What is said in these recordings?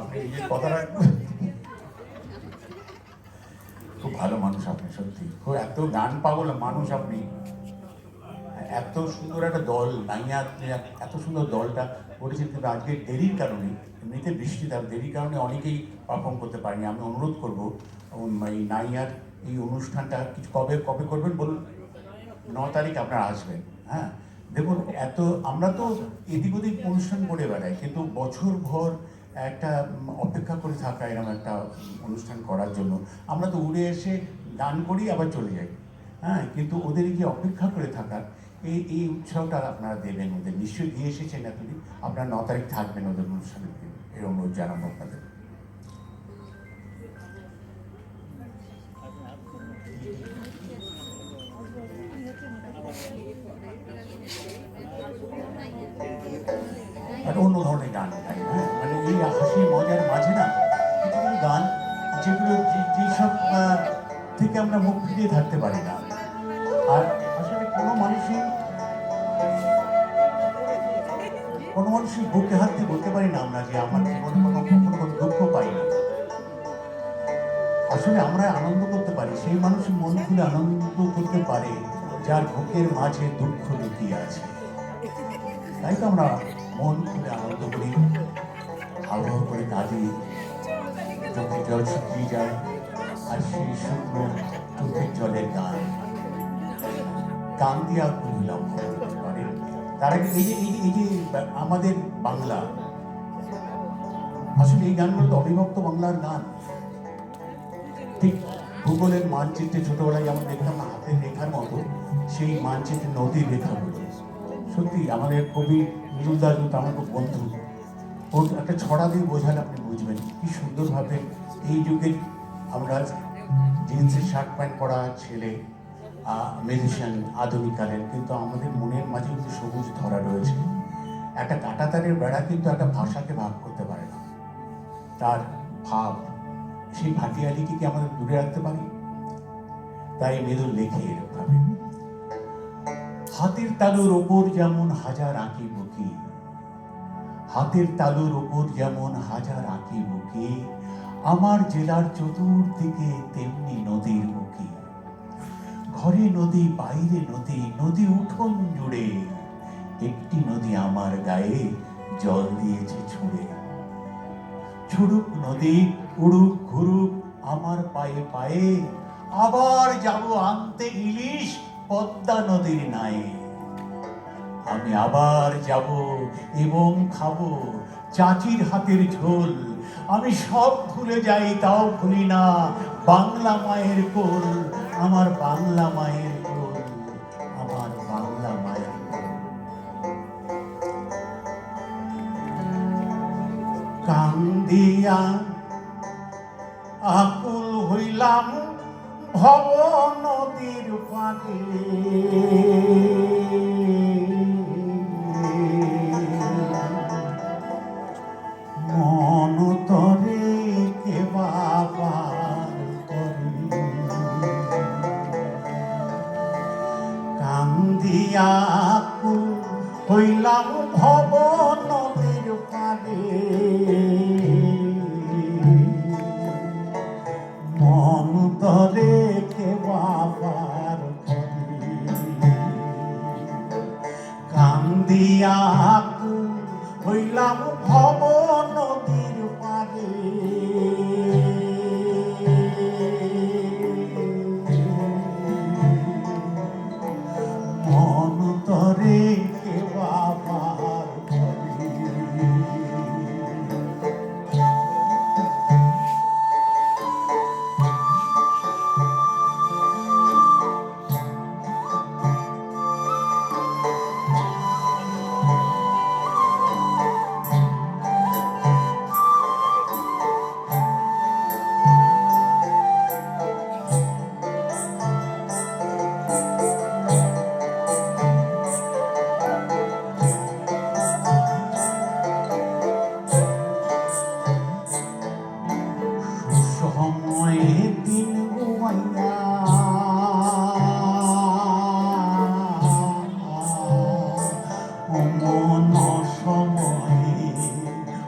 আপনি নিজের কথাটা খুব ভালো মানুষ আপনি, সত্যি। খুব এত গান পাগল মানুষ আপনি। এত সুন্দর একটা দল নাইয়া এত সুন্দর দলটা করেছেন, কিন্তু আজকে দেরির কারণে, এমনিতে বৃষ্টি, তার দেরির কারণে অনেকেই পারফর্ম করতে পারেনি। আমি অনুরোধ করব এই নাইয়ার এই অনুষ্ঠানটা কিছু কবে কবে করবেন বলুন? ন তারিখ আপনারা আসবেন হ্যাঁ? দেখুন, এত, আমরা তো এদিক ওদিক অনুষ্ঠান করে বেড়াই, কিন্তু বছর ভর একটা অপেক্ষা করে থাকা এরকম একটা অনুষ্ঠান করার জন্য। আমরা তো উড়ে এসে গান করি, আবার চলে যাই। হ্যাঁ কিন্তু ওদের গিয়ে অপেক্ষা করে থাকার এই এই উৎসাহটা আপনারা দেবেন ওদের। নিশ্চয়ই দিয়ে এসেছেন এতদিন। আপনারা ন তারিখ থাকবেন ওদের অনুষ্ঠানের দিন অনুরোধ জানাব আপনাদের। কিছু যেগুলো যেসব থেকে আমরা মুখ ফিরিয়ে থাকতে পারি না। আর আসলে কোনো মানুষই কোনো মানুষই বুকে হাত দিয়ে বলতে পারি না আমরা যে আমার জীবনে কোনো কখনো কোনো দুঃখ পাই না। আসলে আমরা আনন্দ করতে পারি। সেই মানুষ মন খুলে আনন্দ করতে পারে, যার বুকের মাঝে দুঃখ লুকিয়ে আছে। তাই তো আমরা মন খুলে আনন্দ করি হাওয়া করে কাঁদি। চোখের জল শুকিয়ে যায়, আর সেই শুকনো চোখের জলের গান। গান দিয়ে আপনি বিলম্ব করতে এই যে এই যে আমাদের বাংলা, আসলে এই গানগুলো তো অবিভক্ত বাংলার গান। ঠিক ভূগোলের মানচিত্রে ছোটবেলায় আমরা দেখতাম হাতের রেখার মতো, সেই মানচিত্রে নদীর রেখাগুলো। সত্যি, আমাদের কবি নীরুল দাস আমার খুব বন্ধু। একটা ছড়া দিয়ে বোঝালে আপনি বুঝবেন কি সুন্দরভাবে এই যুগের আমরা জিন্সের শার্ট প্যান্ট পরা ছেলে মিউজিশিয়ান আধুনিককালের কিন্তু আমাদের মনের মাঝে কিন্তু সবুজ ধরা রয়েছে। একটা কাঁটাতারের বেড়া কিন্তু একটা ভাষাকে ভাগ করতে পারে না। তার ভাব, সেই ভাটিয়ালিকে কি আমাদের দূরে রাখতে পারি? তাই মেদুল লেখে এরকমভাবে, হাতের তালুর ওপর যেমন হাজার আঁকি বুকি হাতের তালুর ওপর যেমন হাজার আঁকি বুকি আমার জেলার চতুর্দিকে তেমনি নদীর বুকি ঘরে নদী, বাইরে নদী নদী উঠোন জুড়ে, একটি নদী আমার গায়ে জল দিয়েছে ছুঁড়ে। ছুড়ুক নদী, উড়ুক ঘুরুক আমার পায়ে পায়ে, আবার যাব আনতে ইলিশ পদ্মা নদীর নায়ে। আমি আবার যাব এবং খাব। চাচির হাতের ঝোল। আমি সব ভুলে যাই, তাও ভুলি না। বাংলা মায়ের কোল, আমার বাংলা মায়ের কোল, আমার বাংলা মায়ের কান্দিয়া আকুল হইলাম ভব নদীর পারে হইলাম ভব নদীর পারে মন তরে কে বাবার কান্দিয়া হইলাম ভব নদীর পারে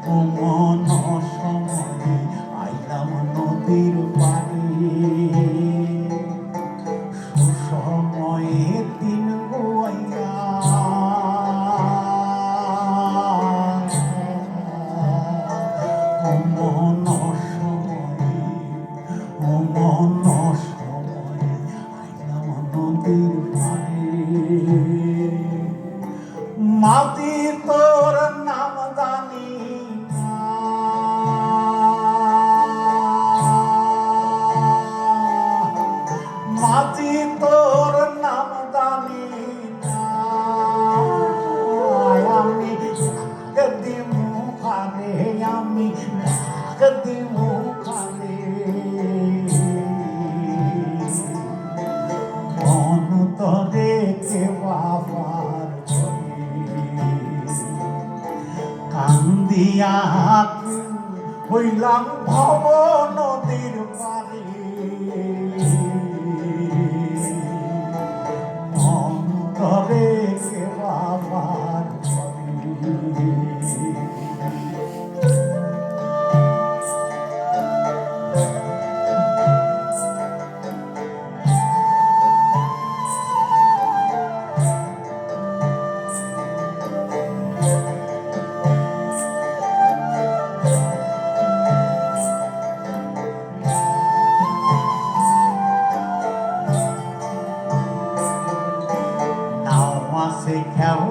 কোমন সময়ে আইলাম নদীর পানি সুসময়ে দিন গোয়াইয়া। কোমন হইলাম ভবন say, Count